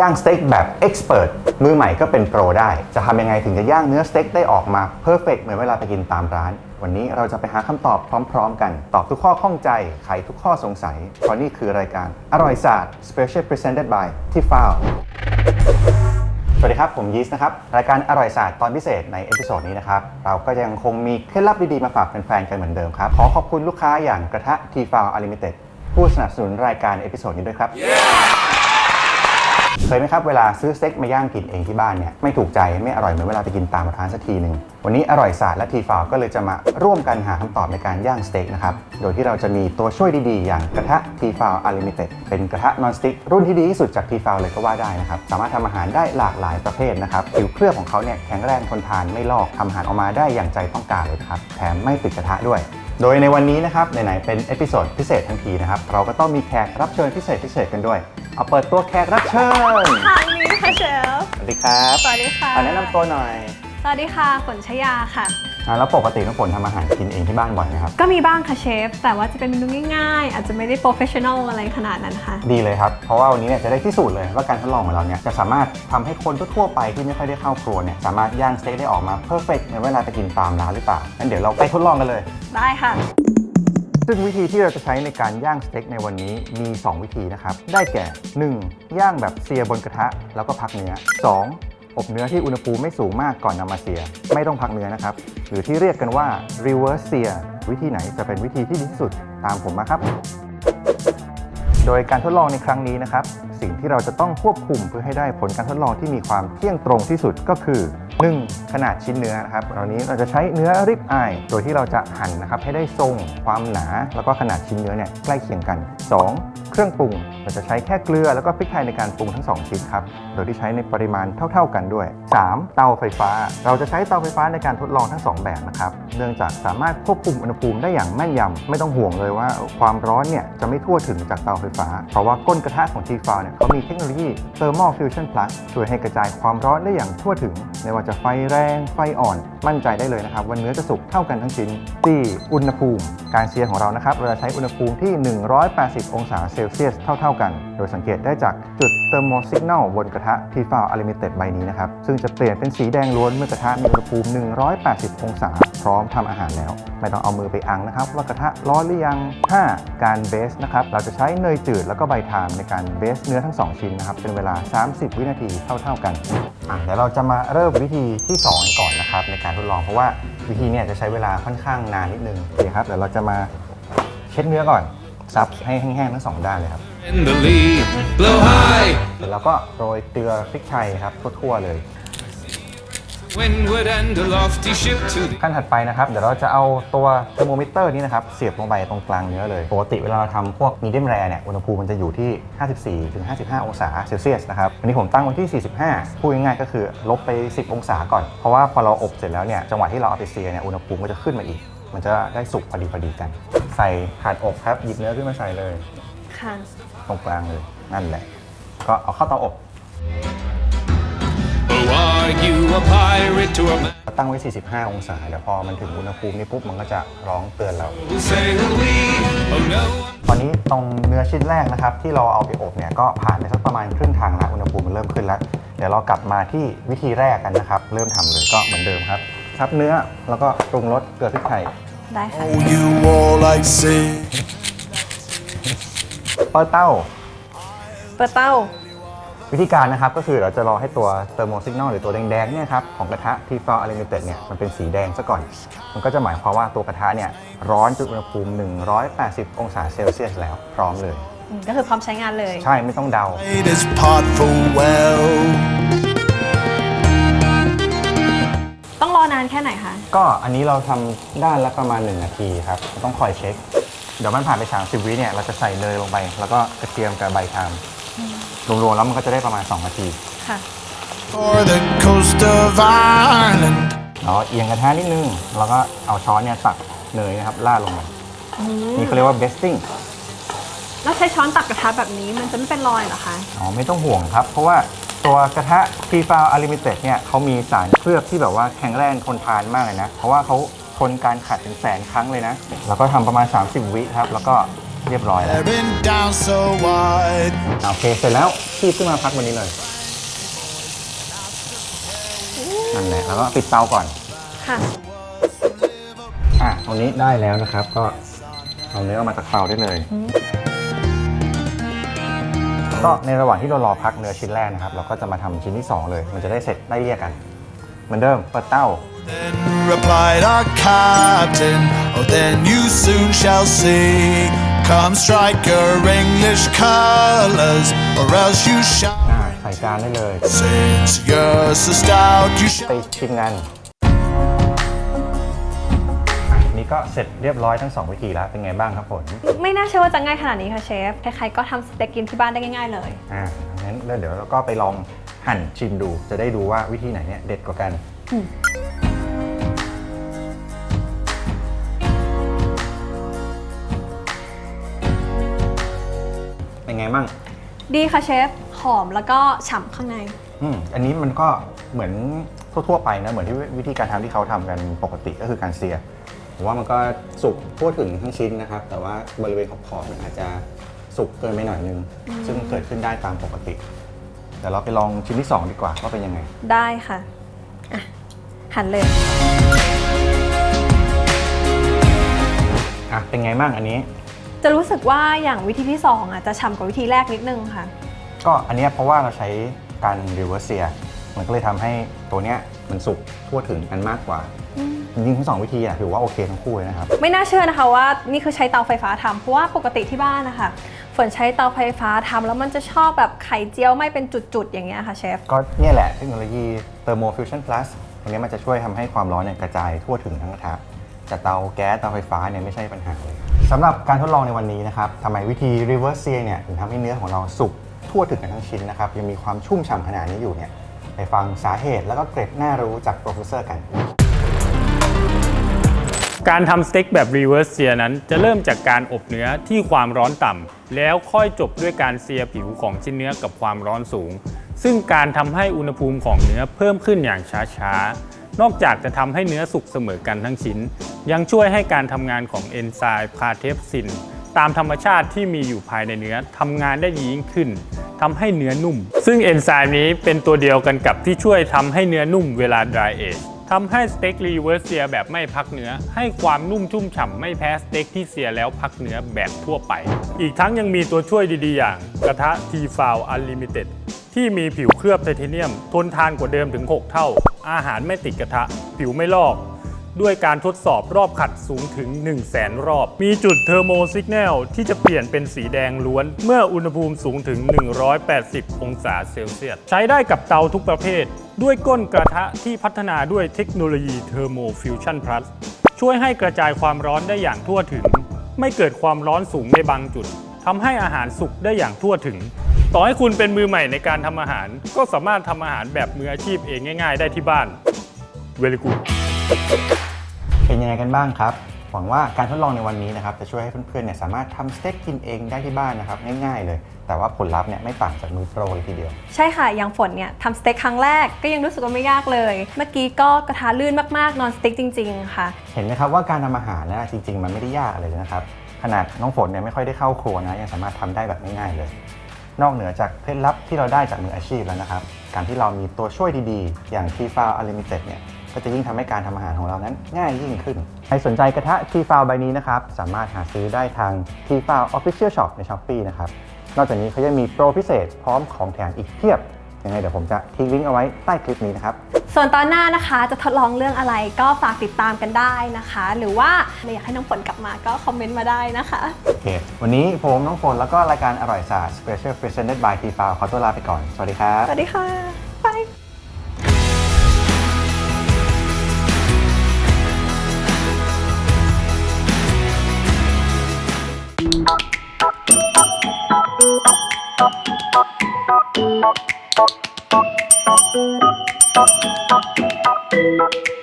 ย่างสเต็กแบบเอ็กซ์เพรสมือใหม่ก็เป็นโปรได้ จะทำยังไงถึงจะย่างเนื้อสเต็กได้ออกมาเพอร์เฟกเหมือนเวลาไปกินตามร้าน วันนี้เราจะไปหาคำตอบพร้อม ๆ กัน ตอบทุกข้อข้องใจ ไขทุกข้อสงสัย เพราะนี่คือรายการอร่อยศาสตร์ Special Presented by ที่ฟ้าวสวัสดีครับ ผมยีสนะครับ รายการอร่อยศาสตร์ตอนพิเศษในเอพิโซดนี้นะครับ เราก็ยังคงมีเคล็ดลับดี ๆ มาฝากแฟนๆกันเหมือนเดิมครับ ขอขอบคุณลูกค้าอย่างกระทะทีฟาวอลิมิเต็ดผู้สนับสนุนรายการเอพิโซดนี้ด้วยครับ เคยไหมครับเวลาซื้อสเต็กมาย่างกินเองที่บ้านเนี่ยไม่ถูกใจไม่อร่อยเหมือนเวลาไปกินตามร้านสักทีหนึ่งวันนี้อร่อยศาสตร์และทีฟาวก็เลยจะมาร่วมกันหาคำตอบในการย่างสเต็กนะครับโดยที่เราจะมีตัวช่วยดีๆ อย่างกระทะทีฟาวอลิมิเต็ดเป็นกระทะนอนสติ๊กรุ่นที่ดีที่สุดจากทีฟาวเลยก็ว่าได้นะครับสามารถทำอาหารได้หลากหลายประเภทนะครับผิวเคลือบของเขาเนี่ยแข็งแรงทนทานไม่ลอกทำอาหารออกมาได้อย่างใจต้องการเลยครับแถมไม่ติดกระทะด้วย โดยในวันนี้นะครับไหนๆเป็นเอพิโซดพิเศษทั้งทีนะครับเราก็ต้องมีแขกรับเชิญพิเศษพิเศษกันด้วย เอาเปิดตัวแขกรับเชิญทางนี้ค่ะเชฟสวัสดีครับสวัสดีค่ะอะแนะนำตัวหน่อย สวัสดีค่ะฝนชยาค่ะ อะแล้วปกติน้องฝนทำอาหารกินเองที่บ้านบ่อยไหมครับ ก็มีบ้างค่ะเชฟ แต่ว่าจะเป็นเมนูง่ายๆ อาจจะไม่ได้โปรเฟชชั่นอลอะไรขนาดนั้นค่ะ ดีเลยครับ เพราะว่าวันนี้เนี่ยจะได้พิสูจน์เลยว่าการทดลองของเราเนี่ยจะสามารถทำให้คนทั่วๆไปที่ไม่ค่อยได้เข้าครัวเนี่ยสามารถย่างสเต็กได้ออกมาเพอร์เฟกต์ในเวลาไปกินตามร้านหรือเปล่างั้นเดี๋ยวเราไปทดลองกันเลย ได้ค่ะ ซึ่งวิธีที่เราจะใช้ในการย่างสเต็กในวันนี้มี 2 วิธีนะครับ ได้แก่ 1. ย่างแบบเซียบนกระทะแล้วก็พักเนื้อ 2. อบเนื้อที่อุณหภูมิไม่สูงมากก่อนนำมาเซีย ไม่ต้องพักเนื้อนะครับ หรือที่เรียกกันว่า reverse sear วิธีไหนจะเป็นวิธีที่ดีที่สุดตามผมมาครับ โดยการทดลองในครั้งนี้นะครับ สิ่งที่เราจะต้องควบคุมเพื่อให้ได้ผลการทดลองที่มีความเที่ยงตรงที่สุดก็คือ 1. ขนาดชิ้นเนื้อนะครับเรานี้เราจะใช้เนื้อริบอายโดยที่เราจะหั่นนะครับให้ได้ทรงความหนา แล้วก็ขนาดชิ้นเนื้อเนี่ยใกล้เคียงกัน 2. เครื่องปรุงเราจะใช้แค่เกลือแล้วก็พริกไทยในการปรุงทั้ง 2 ชิ้นครับโดยที่ใช้ในปริมาณเท่า ๆกันด้วย 3. เตาไฟฟ้า เราจะใช้เตาไฟฟ้าในการทดลองทั้ง 2 แบบนะครับเนื่องจากสามารถควบคุมอุณหภูมิได้อย่างแม่นยำไม่ต้องห่วงเลยว่าความร้อนเนี่ยจะไม่ทั่วถึงจากเตาไฟฟ้า เพราะว่าก้นกระทะของ t f a เนี่ยเขามีเทคโนโลยี Thermal Fusion Plus ช่วยให้กระจายความร้อนได้อย่างทั่วถึงไม่ว่าจะไฟแรง ไฟอ่อน มั่นใจได้เลยนะครับว่าเนื้อจะสุกเท่ากันทั้งชิ้น 4. อุณหภูมิ การเซียของเรานะครับเราจะใช้อุณหภูมิที่ 180 องศาเซลเซียสเท่า ๆ กัน โดยสังเกตได้จากจุด Thermal Signal บนกระทะ t f a Unlimited ใบนี้นะครับซึ่งจะเปลี่ยนเป็นสีแดงล้วนเมื่อกระทะมีอุณหภูมิ 180 องศา พร้อมทำอาหารแล้ว ไม่ต้องเอามือไปอังนะครับ ว่ากระทะร้อนหรือยัง 5. การเบสนะครับเราจะใช้เนยจืดแล้วก็ใบทามในการเบสเนื้อทั้ง 2 ชิ้นนะครับเป็นเวลา 30 วินาทีเท่า ๆกันอะเดี๋ยวเราจะมาเริ่มวิธีที่ 2 ก่อนนะครับในการทดลองเพราะว่าวิธีเนี่ยจะใช้เวลาค่อนข้างนานนิดนึงโอเคครับเดี๋ยวเราจะมาเช็ดเนื้อก่อนซับให้แห้งๆทั้งสองด้านเลยครับ in the lead, blow high, เสร็จแล้วก็โรยเกลือพริกไทยครับทั่วๆเลย windward and a lofty ship to the ขั้นถัดไปนะครับ เดี๋ยวเราจะเอาตัวเทอร์โมมิเตอร์นี้นะครับเสียบลงไปตรงกลางเนื้อเลย ปกติเวลาเราทำพวกมีเดียมแรเนี่ย อุณหภูมิมันจะอยู่ที่ 54ถึง55 องศาเซลเซียสนะครับอันนี้ผมตั้งไว้ที่ 45 พูดง่ายๆก็คือลบไป 10 องศาก่อน เพราะว่าพอเราอบเสร็จแล้วเนี่ย จังหวะที่เราเอาไปเซียเนี่ยอุณหภูมิก็จะขึ้นมาอีก มันจะได้สุกพอดีพอดีกัน ใส่ถาดอบครับหยิบเนื้อขึ้นมาใส่เลย ค่ะ ตรงกลางเลยนั่นแหละ ก็เอาเข้าเตาอบ Oh, are you a pirate or a man? ตั้งไว้ 45 องศา เดี๋ยวพอมันถึงอุณหภูมินี้ปุ๊บ มันก็จะร้องเตือนเรา Sail we, oh no, ตอนนี้ตรงเนื้อชิ้นแรกนะครับ ที่เราเอาไปอบเนี่ย ก็ผ่านไปสักประมาณครึ่งทางแล้วอุณหภูมิมันเริ่มขึ้นแล้ว เดี๋ยวเรากลับมาที่วิธีแรกกันนะครับ เริ่มทำเลยก็เหมือนเดิมครับซับเนื้อแล้วก็ปรุงรสเกลือพริกไทย ได้ค่ะ Oh, you all I see. เปิดเต้า เปิดเต้า วิธีการนะครับก็คือเราจะรอให้ตัวเทอร์โมสิกนลหรือตัวแดงๆเนี่ยครับของกระทะที่ฟอร์อลิมิเต็ดเนี่ยมันเป็นสีแดงซะก่อน มันก็จะหมายความว่าตัวกระทะเนี่ยร้อนจนอุณหภูมิ 180 องศาเซลเซียสแล้วพร้อมเลยอืมก็คือพร้อมใช้งานเลย ใช่ไม่ต้องเดา Made his part full well. ต้องรอนานแค่ไหนคะ ก็อันนี้เราทำด้านละประมาณ 1 นาทีครับ ต้องคอยเช็ค เดี๋ยวมันผ่านไป 30 วิเนี่ยเราจะใส่เนยลงไป แล้วก็กระเทียมกับใบทาม รวมๆแล้วมันก็จะได้ประมาณ 2 นาที ค่ะ For the coast of Ireland. เราเอียงกระทะนิดนึง แล้วก็เอาช้อนเนี่ยตักเนยนะครับราดลงไปนี่เขาเรียกว่า besting แล้วใช้ช้อนตักกระทะแบบนี้มันจะไม่เป็นรอยเหรอคะ อ๋อไม่ต้องห่วงครับ เพราะว่าตัวกระทะ t f a l Unlimited เนี่ยเขามีสารเคลือบที่แบบว่าแข็งแรงทนทานมากเลยนะ เพราะว่าเขาทนการขัดถึงแสนครั้งเลยนะ แล้วก็ทำประมาณ 30 วิครับ แล้วก็ เรียบร้อยแล้ว Bearing down so wide. โอเค เสร็จแล้วคีบขึ้นมาพักวันนี้เลยนั่นแหละแล้วก็ปิดเตาก่อน ค่ะ อะตรงนี้ได้แล้วนะครับก็เอาเนื้อออกมาจากเตาได้เลย ก็ในระหว่างที่เรารอพักเนื้อชิ้นแรกนะครับ เราก็จะมาทำชิ้นที่ 2 เลย มันจะได้เสร็จได้เรียกกัน เหมือนเดิมเปิดเต้า Then replied our captain, Oh, then you soon shall see. Come strike your English colours, or else you shall. อ่าใส่จานได้เลย Since you're so stout, you ไป shall. ชิมกันอะนี่ก็เสร็จเรียบร้อยทั้ง 2 วิธีแล้ว เป็นไงบ้างครับผล ไม่น่าเชื่อว่าจะง่ายขนาดนี้ค่ะเชฟ ใครๆ ก็ทำสเต็กกินที่บ้านได้ง่ายๆเลย อ่างั้นเดี๋ยวเราก็ไปลองหั่นชิมดู จะได้ดูว่าวิธีไหนเนี่ยเด็ดกว่ากันเป็ นไงมั่งดีค่ะเชฟ หอมแล้วก็ฉ่ำข้างใน อืมอันนี้มันก็เหมือนทั่วๆไปนะ เหมือนที่วิธีการทำที่เขาทำกันปกติก็คือการเสียผมว่ามันก็สุกทั่วถึงทั้งชิ้นนะครับ แต่ว่าบริเวณขอบๆมันอาจจะสุกเกินไปหน่อยนึง ซึ่งเกิดขึ้นได้ตามปกติเดี๋ยวเราไปลองชิ้นที่ 2 ดีกว่าว่าเป็นยังไง ได้ค่ะอะ หั่นเลย อะเป็นไงบ้างอันนี้ จะรู้สึกว่าอย่างวิธีที่สองอะจะฉ่ำกว่าวิธีแรกนิดนึงค่ะ ก็อันเนี้ยเพราะว่าเราใช้การรีเวอร์เซีย มันก็เลยทำให้ตัวเนี้ยมันสุกทั่วถึงกันมากกว่า จริงๆทั้งสองวิธีอะถือว่าโอเคทั้งคู่เลยนะครับ ไม่น่าเชื่อนะคะว่านี่คือใช้เตาไฟฟ้าทำเพราะว่าปกติที่บ้านนะคะฝนใช้เตาไฟฟ้าทำแล้วมันจะชอบแบบไข่เจียวไม่เป็นจุดๆอย่างเงี้ยค่ะเชฟ ก็เนี่ยแหละเทคโนโลยี Thermo Fusion Plus ตรงเนี้ยมันจะช่วยทำให้ความร้อนเนี่ยกระจายทั่วถึงทั้งกระทะจากเตาแก๊สเตาไฟฟ้าเนี่ยไม่ใช่ปัญหาเลย สำหรับการทดลองในวันนี้นะครับทำไมวิธี reverse sear เนี่ยถึงทำให้เนื้อของเราสุกทั่วถึงกันทั้งชิ้นนะครับยังมีความชุ่มฉ่ำขนาดนี้อยู่เนี่ยไปฟังสาเหตุแล้วก็เกร็ดน่ารู้จากโปรเฟสเซอร์กัน การทำสเต็กแบบ reverse sear นั้น จะเริ่มจากการอบเนื้อที่ความร้อนต่ำแล้วค่อยจบด้วยการเซียผิวของชิ้นเนื้อกับความร้อนสูง ซึ่งการทำให้อุณหภูมิของเนื้อเพิ่มขึ้นอย่างช้าๆ นอกจากจะทำให้เนื้อสุกเสมอกันทั้งชิ้น ยังช่วยให้การทำงานของเอนไซม์พาเทปซิน ตามธรรมชาติที่มีอยู่ภายในเนื้อทำงานได้ดียิ่งขึ้นทำให้เนื้อนุ่ม ซึ่งเอนไซม์นี้เป็นตัวเดียวกันกับที่ช่วยทำให้เนื้อนุ่มเวลา dry age ทำให้สเต็กรีเวอร์สเซียแบบไม่พักเนื้อ ให้ความนุ่มชุ่มฉ่ำไม่แพ้สเต็กที่เสียแล้วพักเนื้อแบบทั่วไป อีกทั้งยังมีตัวช่วยดีๆ อย่าง กระทะ t f o u l Unlimited ที่มีผิวเคลือบไทเทเนียม ทนทานกว่าเดิมถึง 6 เท่า อาหารไม่ติดกระทะ ผิวไม่ลอก ด้วยการทดสอบรอบขัดสูงถึง 1 0 0 0 0แสนรอบ มีจุดเทอร์โมซิกแนลที่จะเปลี่ยนเป็นสีแดงล้วน เมื่ออุณหภูมิสูงถึง 180 องศาเซลเซียส ใช้ได้กับเตาทุกประเภท ด้วยก้นกระทะที่พัฒนาด้วยเทคโนโลยีเทอร์โมฟิวชั่นพลัสช่วยให้กระจายความร้อนได้อย่างทั่วถึง ไม่เกิดความร้อนสูงในบางจุดทำให้อาหารสุกได้อย่างทั่วถึง ต่อให้คุณเป็นมือใหม่ในการทำอาหาร ก็สามารถทำอาหารแบบมืออาชีพเองง่ายๆ ได้ที่บ้าน Very good เป็นยังไงกันบ้างครับ หวังว่าการทดลองในวันนี้นะครับจะช่วยให้เพื่อนๆเนี่ยสามารถทำสเต็กกินเองได้ที่บ้านนะครับง่ายๆเลย แต่ว่าผลลัพธ์เนี่ยไม่ต่างจากมือโปรเลยทีเดียว ใช่ค่ะ อย่างฝนเนี่ยทำสเต็กครั้งแรกก็ยังรู้สึกว่าไม่ยากเลย เมื่อกี้ก็กระทะลื่นมากๆ นอนสเต็กจริง ๆ ค่ะ เห็นไหมครับว่าการทำอาหารนะจริง ๆ มันไม่ได้ยากอะไรเลยนะครับ ขนาดน้องฝนเนี่ยไม่ค่อยได้เข้าครัวนะยังสามารถทำได้แบบง่ายๆเลย นอกเหนือจากเคล็ดลับที่เราได้จากมืออาชีพแล้วนะครับ การที่เรามีตัวช่วยดีๆ อย่าง t f a l Unlimited เนี่ยก็จะยิ่งทำให้การทำอาหารของเรานั้นง่ายยิ่งขึ้น ใครสนใจกระทะ t f a l ใบนี้นะครับ สามารถหาซื้อได้ทาง t f a l Official Shop ใน Shopee นะครับ นอกจากนี้เขายังมีโปรพิเศษพร้อมของแถมอีกเพียบ ยังไงเดี๋ยวผมจะทิ้งลิงก์เอาไว้ใต้คลิปนี้นะครับ ส่วนตอนหน้านะคะจะทดลองเรื่องอะไรก็ฝากติดตามกันได้นะคะ หรือว่าอยากให้น้องฝนกลับมาก็คอมเมนต์มาได้นะคะ โอเค วันนี้ผมน้องฝนแล้วก็รายการอร่อยศาสตร์ Special Presented by t f a l ขอตัวลาไปก่อน สวัสดีครับ สวัสดีค่ะบาย Thank Thank you.